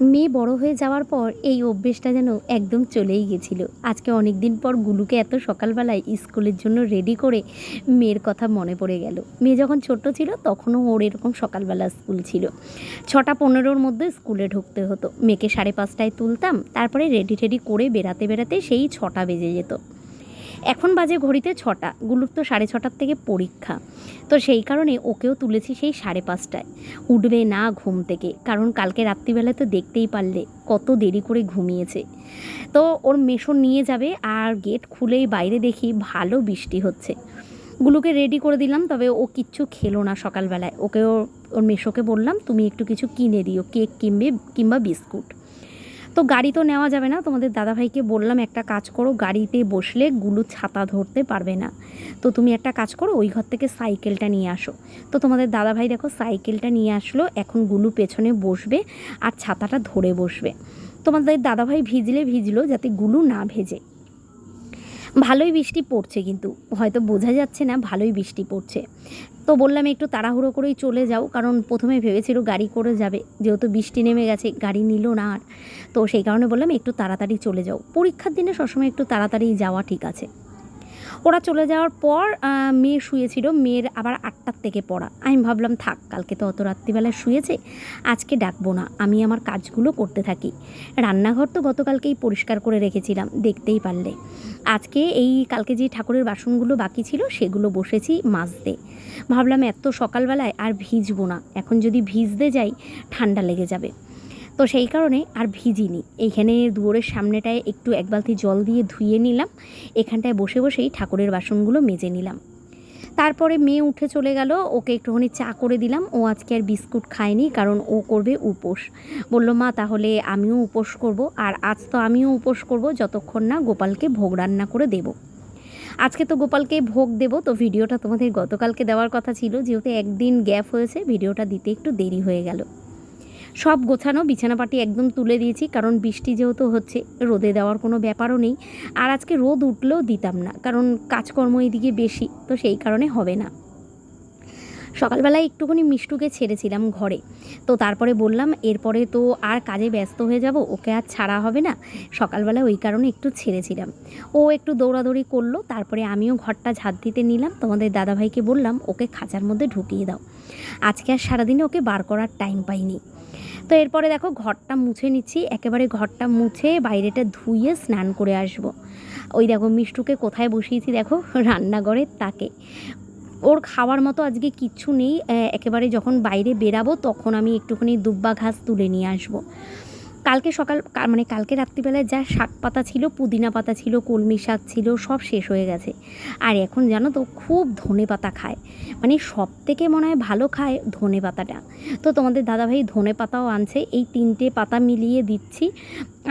মেয়ে বড় হয়ে যাওয়ার পর এই অভ্যেসটা যেন একদম চলেই গেছিল। আজকে অনেক দিন পর গুলুকে এত সকালবেলায় স্কুলের জন্য রেডি করে মেয়ের কথা মনে পড়ে গেল। মেয়ে যখন ছোট ছিল, তখনও ওর এরকম সকালবেলা স্কুল ছিল। ছটা পনেরোর মধ্যে স্কুলে ঢুকতে হতো। মেয়েকে সাড়ে পাঁচটায় তুলতাম, তারপরে রেডি টেডি করে বেড়াতে বেরাতে সেই ছটা বেজে যেত। এখন বাজে ঘড়িতে ছটা, গুলুর তো সাড়ে ছটার থেকে পরীক্ষা। তো সেই কারণে ওকেও তুলেছি সেই সাড়ে পাঁচটায়। উঠবে না ঘুম থেকে, কারণ কালকে রাত্রিবেলায় তো দেখতেই পারলে কত দেরি করে ঘুমিয়েছে। তো ওর মেশো নিয়ে যাবে আর গেট খুলেই বাইরে দেখি ভালো বৃষ্টি হচ্ছে। গুলোকে রেডি করে দিলাম, তবে ও কিচ্ছু খেলো না সকালবেলায়। ওকে ওর ওর মেশোকে বললাম, তুমি একটু কিছু কিনে দিও, কেক কিনবে, কিংবা বিস্কুট। তো গাড়ি তো নেওয়া যাবে না। তোমাদের দাদাভাইকে বললাম, একটা কাজ করো, গাড়িতে বসলে গুলু ছাতা ধরতে পারবে না। তো তুমি একটা কাজ করো, ওই ঘর থেকে সাইকেলটা নিয়ে আসো। তো তোমাদের দাদাভাই দেখো সাইকেলটা নিয়ে আসলো, এখন গুলু পেছনে বসবে আর ছাতাটা ধরে বসবে। তোমাদের দাদাভাই ভিজলে ভিজলো যাতে গুলু না ভেজে। ভালোই বৃষ্টি পড়ছে কিন্তু, হয়তো বোঝা যাচ্ছে না, ভালোই বৃষ্টি পড়ছে। তো বললাম, একটু তাড়াহুড়ো করেই চলে যাও, কারণ প্রথমে ভেবেছিল গাড়ি করে যাবে, যেহেতু বৃষ্টি নেমে গেছে, গাড়ি নিল না আর। তো সেই কারণে বললাম, একটু তাড়াতাড়ি চলে যাও। পরীক্ষার দিনে সবসময় একটু তাড়াতাড়ি যাওয়া ঠিক আছে। ওরা চলে যাওয়ার পর মেয়ে শুয়েছিল। মেয়ের আবার আটটার থেকে পড়া। আমি ভাবলাম, থাক, কালকে তো অত রাত্রিবেলায় শুয়েছে, আজকে ডাকবো না। আমি আমার কাজগুলো করতে থাকি। রান্নাঘর তো গতকালকেই পরিষ্কার করে রেখেছিলাম, দেখতেই পারলে। আজকে এই কালকে যে ঠাকুরের বাসনগুলো বাকি ছিল, সেগুলো বসেছি মাজতে। ভাবলাম, এত সকালবেলায় আর ভিজবো না। এখন যদি ভিজতে যাই, ঠান্ডা লেগে যাবে। তো সেই কারণে আর ভিজিনি। এইখানে দুয়ারের সামনেটায় একটু এক বালতি জল দিয়ে ধুয়ে নিলাম। এখানটায় বসে বসেই ঠাকুরের বাসনগুলো মেজে নিলাম। তারপরে মেয়ে উঠে চলে গেল, ওকে একটুখানি চা করে দিলাম। ও আজকে আর বিস্কুট খায়নি কারণ ও করবে উপোস। বলল, মা, তাহলে আমিও উপোস করব। আর আজ তো আমিও উপোস করব, যতক্ষণ না গোপালকে ভোগ রান্না করে দেব। আজকে তো গোপালকে ভোগ দেব। তো ভিডিওটা তোমাদের গতকালকে দেওয়ার কথা ছিল। যেহেতু একদিন গ্যাপ হয়েছে, ভিডিওটা দিতে একটু দেরি হয়ে গেল। সব গোছানো, বিছানাপাটি একদম তুলে দিয়েছি, কারণ বৃষ্টি যেহেতু হচ্ছে, রোদে দেওয়ার কোনো ব্যাপারও নেই। আর আজকে রোদ উঠলেও দিতাম না, কারণ কাজকর্ম এদিকে বেশি, তো সেই কারণে হবে না। সকালবেলায় একটুখানি মিষ্টুকে ছেড়েছিলাম ঘরে। তো তারপরে বললাম, এরপরে তো আর কাজে ব্যস্ত হয়ে যাব, ওকে আর ছাড়া হবে না। সকালবেলা ওই কারণে একটু ছেড়েছিলাম। ও একটু দৌড়াদৌড়ি করল, তারপরে আমিও ঘরটা ঝাঁট দিতে নিলাম। তোমাদের দাদাভাইকে বললাম, ওকে খাঁচার মধ্যে ঢুকিয়ে দাও। আজকে আর সারাদিনে ওকে বার করার টাইম পাইনি। তো এরপরে দেখো ঘরটা মুছে নিচ্ছি, একেবারে ঘরটা মুছে বাইরেটা ধুয়ে স্নান করে আসব। ওই দেখো মিষ্টুকে কোথায় বসিয়েছি দেখো, রান্নাঘরের তাকে। ওর খাওয়ার মতো আজকে কিচ্ছু নেই একেবারে যখন বাইরে বেরাবো তখন আমি একটুখানি দুব্বা ঘাস তুলে নিয়ে আসব। কালকে সকাল মানে কালকে রাত্রিবেলায় যা শাক পাতা ছিল, পুদিনা পাতা ছিল, কলমি শাক ছিল, সব শেষ হয়ে গেছে। আর এখন জানো তো খুব ধনে পাতা খায়। মানে সব থেকে মনে হয় ভালো খায় ধনে পাতাটা। তো তোমাদের দাদাভাই ধনে পাতাও আনছে, এই তিনটে পাতা মিলিয়ে দিচ্ছি।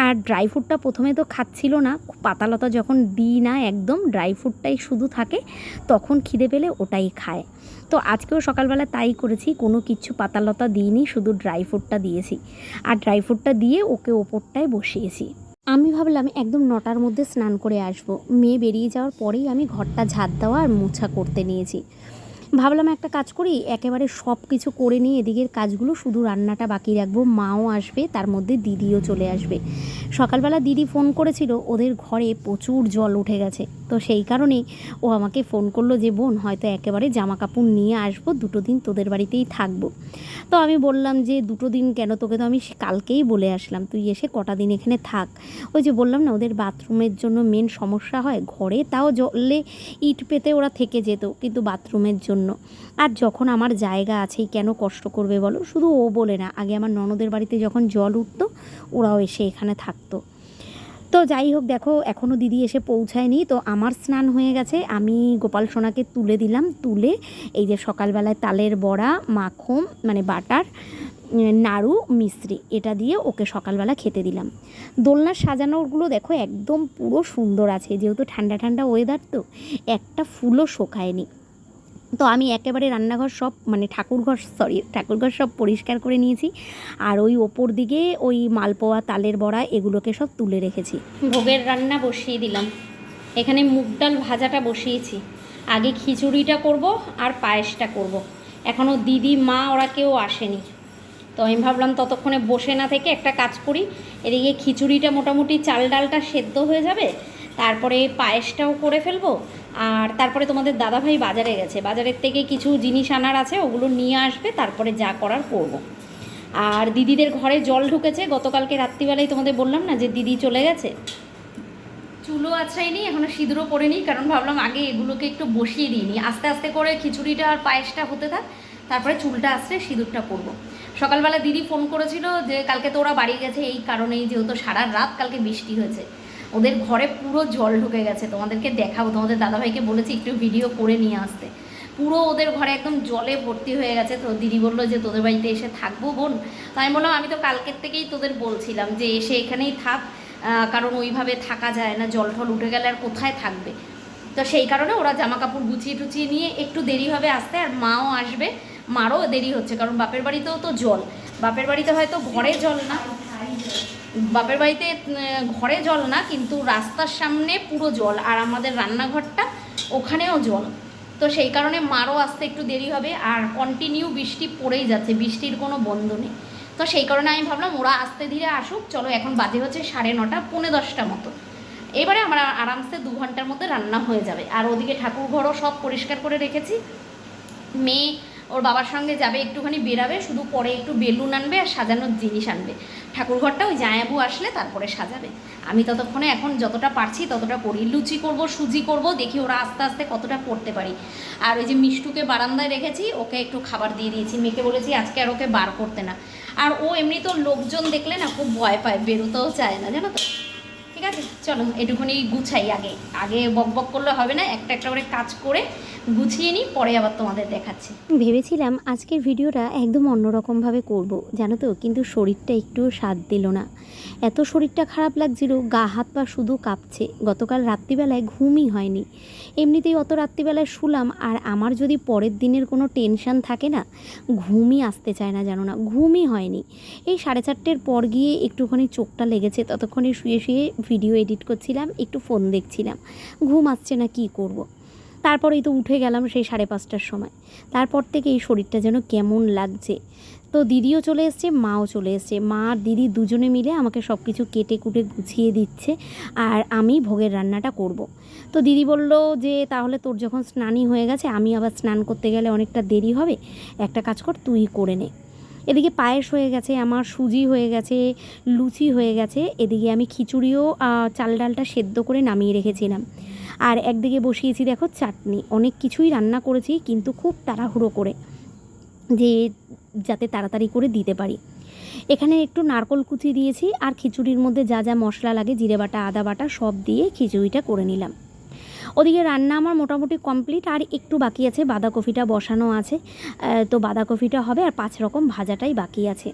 আর ড্রাই ফ্রুটটা প্রথমে তো খাচ্ছিল না, পাতালতা যখন দিই না একদম ড্রাই ফ্রুটটাই শুধু থাকে, তখন খিদে পেলে ওটাই খায়। তো আজকেও সকালবেলা তাই করেছি, কোনো কিছু পাতালতা দিইনি, শুধু ড্রাই ফ্রুটটা দিয়েছি। আর ড্রাই ফ্রুটটা দিয়ে ওকে ওপরটায় বসিয়েছি। আমি ভাবলাম একদম নটার মধ্যে স্নান করে আসব। মেয়ে বেরিয়ে যাওয়ার পরেই আমি ঘরটা ঝাঁট দেওয়া আর মোছা করতে নিয়েছি। ভাবলাম একটা কাজ করি, একেবারে সব কিছু করে নিয়ে এদিকের কাজগুলো শুধু রান্নাটা বাকি রাখব, মাও আসবে, তার মধ্যে দিদিও চলে আসবে। সকালবেলা দিদি ফোন করেছিল, ওদের ঘরে প্রচুর জল উঠে গেছে, তো সেই কারণেই ও আমাকে ফোন করল যে, বোন, হয়তো একেবারে জামা কাপড় নিয়ে আসব, দুটো দিন তোদের বাড়িতেই থাকব। তো আমি বললাম যে, দুটো দিন কেন? তোকে তো আমি কালকেই বলে আসলাম, তুই এসে কটা দিন এখানে থাক। ওই যে বললাম না, ওদের বাথরুমের জন্য মেন সমস্যা হয়, ঘরে তাও জলে ইট পেতে ওরা থেকে যেত, কিন্তু বাথরুমের জন্য আর যখন আমার জায়গা আছেই কেন কষ্ট করবে বলো? শুধু ও বলে না, আগে আমার ননদের বাড়িতে যখন জল উঠতো, ওরাও এসে এখানে থাকতো। তো যাই হোক, দেখো এখনও দিদি এসে পৌঁছায়নি। তো আমার স্নান হয়ে গেছে, আমি গোপাল সোনাকে তুলে দিলাম। তুলে এই যে সকালবেলায় তালের বড়া, মাখন মানে বাটার নাড়ু, মিশ্রি, এটা দিয়ে ওকে সকালবেলা খেতে দিলাম। দোলনার সাজানোগুলো দেখো, একদম পুরো সুন্দর আছে। যেহেতু ঠান্ডা ঠান্ডা ওয়েদার তো, একটা ফুলও শোকায়নি। তো আমি একেবারে রান্নাঘর সব মানে ঠাকুরঘর সরি ঠাকুরঘর সব পরিষ্কার করে নিয়েছি। আর ওই ওপর দিকে ওই মালপোয়া, তালের বড়া এগুলোকে সব তুলে রেখেছি। ভোগের রান্না বসিয়ে দিলাম। এখানে মুগ ডাল ভাজাটা বসিয়েছি। আগে খিচুড়িটা করব আর পায়েসটা করব। এখনও দিদি, মা, ওরা কেউ আসেনি। তো আমি ভাবলাম ততক্ষণে বসে না থেকে একটা কাজ করি। এদিকে খিচুড়িটা মোটামুটি চাল ডালটা সেদ্ধ হয়ে যাবে। তারপরে পায়েসটাও করে ফেলব। আর তারপরে তোমাদের দাদাভাই বাজারে গেছে বাজারের থেকে কিছু জিনিস আনার আছে, ওগুলো নিয়ে আসবে, তারপরে যা করার করব। আর দিদিদের ঘরে জল ঢুকেছে, গতকালকে রাত্রিবেলায় তোমাদের বললাম না যে দিদি চলে গেছে চুলো আছড়াইনি এখনও সিঁদুরও পরে পড়েনি কারণ ভাবলাম আগে এগুলোকে একটু বসিয়ে দিইনি আস্তে আস্তে করে খিচুড়িটা আর পায়েসটা হতে থাক, তারপরে চুলটা আসলে সিঁদুরটা করব। সকালবেলা দিদি ফোন করেছিল যে, কালকে তো ওরা বাড়ি গেছে, এই কারণেই যেহেতু সারা রাত কালকে বৃষ্টি হয়েছে ওদের ঘরে পুরো জল ঢুকে গেছে। তোমাদেরকে দেখাবো। তোমাদের দাদাভাইকে বলেছি একটু ভিডিও করে নিয়ে আসতে। পুরো ওদের ঘরে একদম জলে ভর্তি হয়ে গেছে। তো দিদি বলল যে, তোদের বাড়িতে এসে থাকব বোন? তো আমি বললাম, আমি তো কালকের থেকেই তোদের বলছিলাম যে, এসে এখানেই থাক। কারণ ওইভাবে থাকা যায় না। জল টল উঠে গেলে আর কোথায় থাকবে? তো সেই কারণে ওরা জামা কাপড় গুছিয়ে টুচিয়ে নিয়ে একটু দেরি হবে আসতে, আর মাও আসবে। মারও দেরি হচ্ছে, কারণ বাপের বাড়িতেও তো জল। বাপের বাড়িতে হয়তো ঘরে জল না। বাপের বাড়িতে ঘরে জল না, কিন্তু রাস্তার সামনে পুরো জল, আর আমাদের রান্নাঘরটা ওখানেও জল। তো সেই কারণে মারও আসতে একটু দেরি হবে, আর কন্টিনিউ বৃষ্টি পড়েই যাচ্ছে, বৃষ্টির কোনো বন্ধ নেই। তো সেই কারণে আমি ভাবলাম, ওরা আসতে ধীরে আসুক, চলো এখন বাজে হচ্ছে সাড়ে নটা, পৌনে দশটা মতো। এবারে আমরা আরামসে দু ঘণ্টার মধ্যে রান্না হয়ে যাবে। আর ওদিকে ঠাকুর ঘরও সব পরিষ্কার করে রেখেছি। মেয়ে ওর বাবার সঙ্গে যাবে, একটুখানি বেরাবে, শুধু পরে একটু বেলুন আনবে আর সাজানোর জিনিস আনবে। ঠাকুর ঘরটা ওই জায়াবু আসলে তারপরে সাজাবে। আমি ততক্ষণে এখন যতটা পারছি ততটা করি। লুচি করব, সুজি করব, দেখি ওরা আস্তে আস্তে কতটা করতে পারি। আর ওই যে মিষ্টুকে বারান্দায় রেখেছি, ওকে একটু খাবার দিয়ে দিয়েছি। মেয়েকে বলেছি, আজকে আর ওকে বার করতে না। আর ও এমনি তো লোকজন দেখলে না খুব ভয় পায়, বেরোতেও চায় না, জানো তো? ঠিক আছে? চলো, এটুকুনি গুছাই আগে। আগে বক বক করলে হবে না, একটা একটা করে কাজ করে গুছিয়ে নিই, পরে আবার তোমাদের দেখাচ্ছি। ভেবেছিলাম আজকের ভিডিওটা একদম অন্যরকমভাবে করব, জানো তো, কিন্তু শরীরটা একটু স্বাদ দিল না। এত শরীরটা খারাপ লাগছিল, গা, হাত, পা শুধু কাঁপছে। গতকাল রাত্রিবেলায় ঘুমই হয়নি। এমনিতেই অত রাত্রিবেলায় শুলাম, আর আমার যদি পরের দিনের কোনো টেনশন থাকে না, ঘুমই আসতে চায় না জানো না, ঘুমই হয়নি। এই সাড়ে চারটের পর গিয়ে একটুখানি চোখটা লেগেছে, ততক্ষণে শুয়ে শুয়ে ভিডিও এডিট করছিলাম, একটু ফোন দেখছিলাম, ঘুম আসছে না কি করব। তারপরেই তো উঠে গেলাম সেই সাড়ে পাঁচটার সময়। তারপর থেকে এই শরীরটা যেন কেমন লাগছে। তো দিদিও চলে এসছে, মাও চলে এসছে। মা আর দিদি দুজনে মিলে আমাকে সব কিছু কেটে কুটে গুছিয়ে দিচ্ছে আর আমি ভোগের রান্নাটা করব। তো দিদি বলল যে, তাহলে তোর যখন স্নানই হয়ে গেছে, আমি আবার স্নান করতে গেলে অনেকটা দেরি হবে। একটা কাজ কর, তুই করে নে। এদিকে পায়েস হয়ে গেছে, আমার সুজি হয়ে গেছে, লুচি হয়ে গেছে। এদিকে আমি খিচুড়িও চাল ডালটা সেদ্ধ করে নামিয়ে রেখেছিলাম। আর একদিকে বসিয়েছি দেখো চাটনি। অনেক কিছুই রান্না করেছি, কিন্তু খুব তাড়াহুড়ো করে যে যাতে তাড়াতাড়ি করে দিতে পারি। এখানে একটু নারকল কুচি দিয়েছি, আর খিচুড়ির মধ্যে যা যা মশলা লাগে, জিরে বাটা, আদা বাটা, সব দিয়ে খিচুড়িটা করে নিলাম। ওদিকে রান্না আমার মোটামুটি কমপ্লিট, আর একটু বাকি আছে। বাঁধাকপিটা বসানো আছে। তো বাঁধাকপিটা হবে, আর পাঁচ রকম ভাজাটাই বাকি আছে।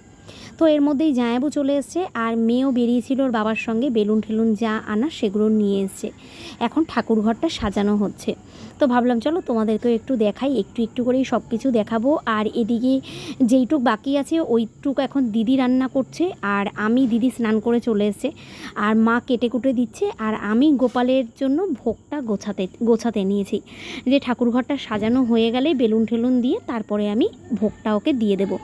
তো এর মধ্যেই জায়াবু চলে এসছে, আর মেয়েও বেরিয়েছিল ওর বাবার সঙ্গে বেলুন ঠেলুন যা আনা সেগুলো নিয়ে এসছে। এখন ঠাকুরঘরটা সাজানো হচ্ছে। তো ভাবলাম, চলো তোমাদেরকেও একটু দেখাই, একটু একটু করেই সব কিছু দেখাবো। আর এদিকে যেইটুক বাকি আছে, ওইটুক এখন দিদি রান্না করছে, আর আমি দিদি স্নান করে চলে এসছে, আর মা কেটে কুটে দিচ্ছে, আর আমি গোপালের জন্য ভোগটা গোছাতে গোছাতে নিয়েছি। যে ঠাকুর ঘরটা সাজানো হয়ে গেলে বেলুন ঠেলুন দিয়ে তারপরে আমি ভোগটা ওকে দিয়ে দেবো।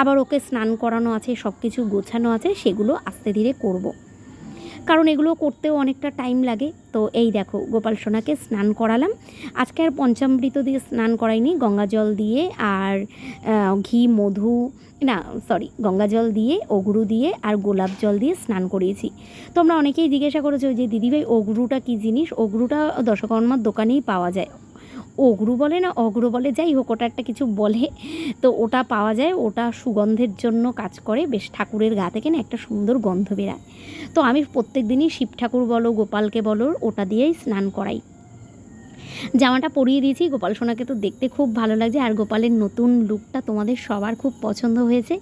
আবার ওকে স্নান করানো আছে সব কিছু গোছানো আছে, সেগুলো আস্তে ধীরে করব। কারণ এগুলো করতেও অনেকটা টাইম লাগে। তো এই দেখো, গোপাল সোনাকে স্নান করালাম। আজকে আর পঞ্চামৃত দিয়ে স্নান করাইনি, গঙ্গা জল দিয়ে আর ঘি, মধু, না সরি গঙ্গা জল দিয়ে ওগরু দিয়ে আর গোলাপ জল দিয়ে স্নান করিয়েছি। তোমরা অনেকেই জিজ্ঞাসা করেছ যে, দিদিভাই, অগরুটা কী জিনিস? ওগরুটা দশকর্মার দোকানেই পাওয়া যায়। অগরু বলে না, অগ্রু বলে যাই হোক, ওটা একটা কিছু বলে। তো ওটা পাওয়া যায়, ওটা সুগন্ধের জন্য কাজ করে। বেশ ঠাকুরের গা থেকে না একটা সুন্দর গন্ধ বেরায়। তো আমি প্রত্যেক দিনই শিব ঠাকুর বলো, গোপালকে বলো, ওটা দিয়েই স্নান করাই। জামাটা পরিয়ে দিয়েছি। গোপাল সোনাকে তো দেখতে খুব ভালো লাগছে। আর গোপালের নতুন লুকটা তোমাদের সবার খুব পছন্দ হয়েছে।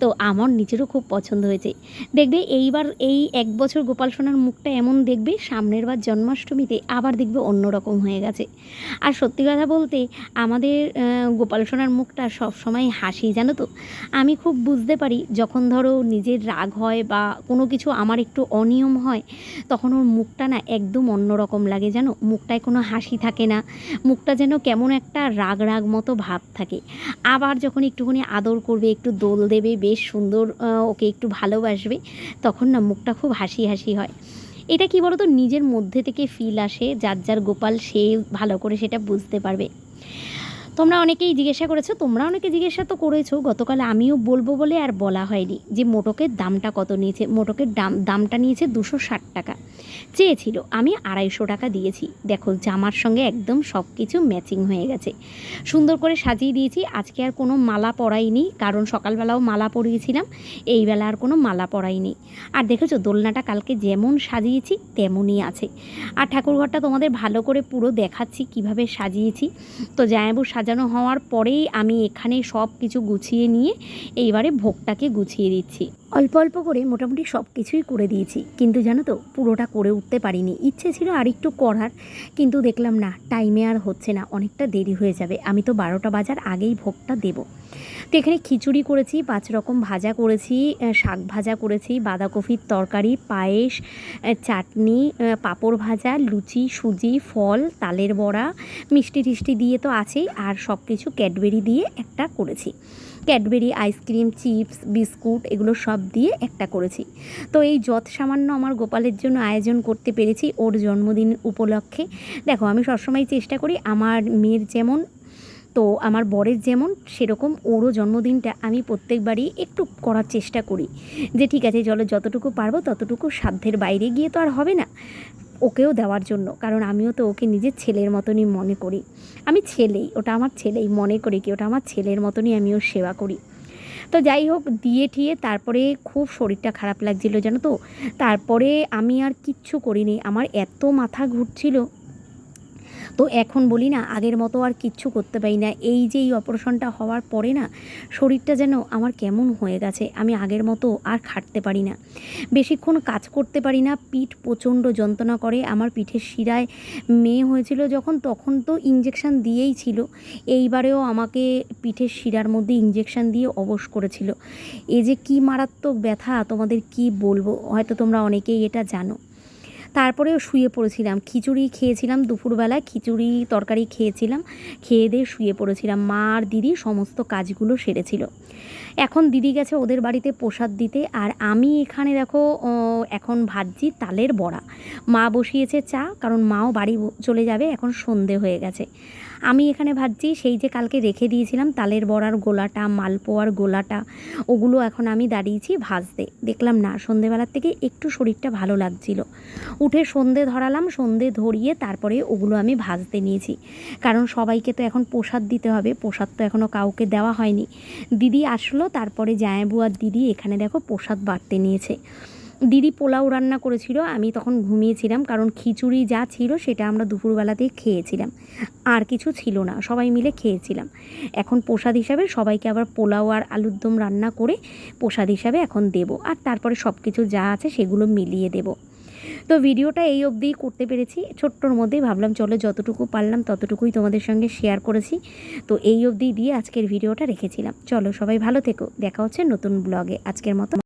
তো আমার নিজেরও খুব পছন্দ হয়েছে। দেখবে এইবার এই এক বছর গোপাল সোনার মুখটা এমন দেখবে, সামনের বার জন্মাষ্টমীতে আবার দেখবে অন্যরকম হয়ে গেছে। আর সত্যি কথা বলতে আমাদের গোপাল সোনার মুখটা সবসময় হাসি, জানো তো? আমি খুব বুঝতে পারি, যখন ধরো নিজের রাগ হয় বা কোনো কিছু আমার একটু অনিয়ম হয়, তখন ওর মুখটা না একদম অন্যরকম লাগে, জানো? মুখটায় কোনো হাসি থাকে থাকে না। মুখটা যেন কেমন একটা রাগ রাগ মতো ভাব থাকে। আবার যখন একটুখানি আদর করবে, একটু দোল দেবে, বেশ সুন্দর ওকে একটু ভালোবাসবে, তখন না মুখটা খুব হাসি হাসি হয়। এটা কি বলতো? নিজের মধ্যে থেকে ফিল আসে, যার যার গোপাল সে ভালো করে সেটা বুঝতে পারবে। তোমরা অনেকেই জিজ্ঞাসা করেছ, তোমরা অনেকে জিজ্ঞাসা তো করেছ, গতকাল আমিও বলব বলে আর বলা হয়নি যে মোটকের দামটা কত নিয়েছে, মোটকের দাম, দামটা নিয়েছে দুশো ষাট টাকা। চেয়েছিল, আমি আড়াইশো টাকা দিয়েছি। দেখো, জামার সঙ্গে একদম সব কিছু ম্যাচিং হয়ে গেছে। সুন্দর করে সাজিয়ে দিয়েছি, আজকে আর কোনো মালা পরাইনি, কারণ সকালবেলাও মালা পরিয়েছিলাম এই বেলা আর কোনো মালা পরাইনি। আর দেখেছ, দোলনাটা কালকে যেমন সাজিয়েছি, তেমনই আছে। আর ঠাকুরঘরটা তোমাদের ভালো করে পুরো দেখাচ্ছি, কীভাবে সাজিয়েছি। তো জায়াবু সাজানো হওয়ার পরেই আমি এখানে সব কিছু গুছিয়ে নিয়ে এইবারে ভোগটাকে গুছিয়ে দিচ্ছি। অল্প অল্প করে মোটামুটি সব কিছুই করে দিয়েছি। কিন্তু জানো তো, পুরোটা করে উঠতে পারিনি। ইচ্ছে ছিল আরেকটু করার, কিন্তু দেখলাম না টাইমে আর হচ্ছে না। অনেকটা দেরি হয়ে যাবে। আমি তো বারোটা বাজার আগেই ভোগটা দেবো। তো এখানে খিচুড়ি করেছি, পাঁচ রকম ভাজা করেছি শাক ভাজা করেছি, বাঁধাকপির তরকারি, পায়েস চাটনি পাঁপড় ভাজা, লুচি, সুজি, ফল, তালের বড়া, মিষ্টি টিষ্টি দিয়ে তো আছেই, আর সব কিছু ক্যাডবেরি দিয়ে একটা করেছি। ক্যাডবেরি, আইসক্রিম, চিপস, বিস্কুট, এগুলো সব দিয়ে একটা করেছি। তো এই যত সামান্য আমার গোপালের জন্য আয়োজন করতে পেরেছি ওর জন্মদিন উপলক্ষে। দেখো, আমি সবসময় চেষ্টা করি আমার মেয়ের যেমন তো আমার বরের যেমন সেরকম ওরও জন্মদিনটা আমি প্রত্যেকবারই একটু করার চেষ্টা করি যে ঠিক আছে, চলো যতটুকু পারব ততটুকু সাধ্যের বাইরে গিয়ে তো আর হবে না ওকেও দেওয়ার জন্য। কারণ আমিও তো ওকে নিজের ছেলের মতনই মনে করি। আমি ছেলেই, ওটা আমার ছেলেই মনে করি কি, ওটা আমার ছেলের মতনই আমি ওর সেবা করি। তো যাই হোক, দিয়ে ঠিয়ে তারপরে খুব শরীরটা খারাপ লাগছিল জানো তো? তারপরে আমি আর কিচ্ছু করিনি। আমার এত মাথা ঘুরছিল তো এখন বলি না, আগের মতো আর কিচ্ছু করতে পারি না। এই যে এই অপারেশনটা হওয়ার পরে না, শরীরটা যেন আমার কেমন হয়ে গেছে, আমি আগের মতো আর খাটতে পারি না। বেশিক্ষণ কাজ করতে পারি না, পিঠ প্রচণ্ড যন্ত্রণা করে, আমার পিঠের শিরায় মেয়ে হয়েছিল যখন, তখন তো ইঞ্জেকশান দিয়েই ছিল। এইবারেও আমাকে পিঠের শিরার মধ্যে ইঞ্জেকশান দিয়ে অবশ করেছিল। এ যে কি মারাত্মক ব্যথা, তোমাদের কি বলব? হয়তো তোমরা অনেকেই এটা জানো। তারপরেও শুয়ে পড়েছিলাম। খিচুড়ি খেয়েছিলাম দুপুরবেলায় খিচুড়ি তরকারি খেয়েছিলাম, খেয়ে দিয়ে শুয়ে পড়েছিলাম। মা আর দিদি সমস্ত কাজগুলো সেরেছিল। এখন দিদি গেছে ওদের বাড়িতে প্রসাদ দিতে আর আমি এখানে দেখো এখন ভাজছি তালের বড়া। মা বসিয়েছে চা, কারণ মাও বাড়ি চলে যাবে, এখন সন্ধে হয়ে গেছে। আমি এখানে ভাজছি, সেই যে কালকে রেখে দিয়েছিলাম, তালের বড়ার গোলাটা, মালপোয়ার গোলাটা, ওগুলো এখন আমি দাঁড়িয়েছি ভাজতে। দেখলাম না, সন্ধেবেলার থেকে একটু শরীরটা ভালো লাগছিল। উঠে সন্ধে ধরালাম, সন্ধে ধরিয়ে তারপরে ওগুলো আমি ভাজতে নিয়েছি। কারণ সবাইকে তো এখন প্রসাদ দিতে হবে, প্রসাদ তো এখনও কাউকে দেওয়া হয়নি। দিদি আসলো, তারপরে জায়াবু আর দিদি এখানে দেখো প্রসাদ বাড়তে নিয়েছে। দিদি পোলাও রান্না করেছিল, আমি তখন ঘুমিয়েছিলাম কারণ খিচুড়ি যা ছিল সেটা আমরা দুপুরবেলাতেই খেয়েছিলাম। আর কিছু ছিল না, সবাই মিলে খেয়েছিলাম। এখন প্রসাদ হিসাবে সবাইকে আবার পোলাও আর আলুর দম রান্না করে প্রসাদ হিসাবে এখন দেব। আর তারপরে সব কিছু যা আছে সেগুলো মিলিয়ে দেব। তো ভিডিওটা এই অবধিই করতে পেরেছি। ছোট্টর মধ্যেই ভাবলাম, চলো যতটুকু পারলাম ততটুকুই তোমাদের সঙ্গে শেয়ার করেছি। তো এই অবধি দিয়ে আজকের ভিডিওটা রেখেছিলাম। চলো সবাই ভালো থেকো। দেখা হচ্ছে নতুন ব্লগে আজকের মতো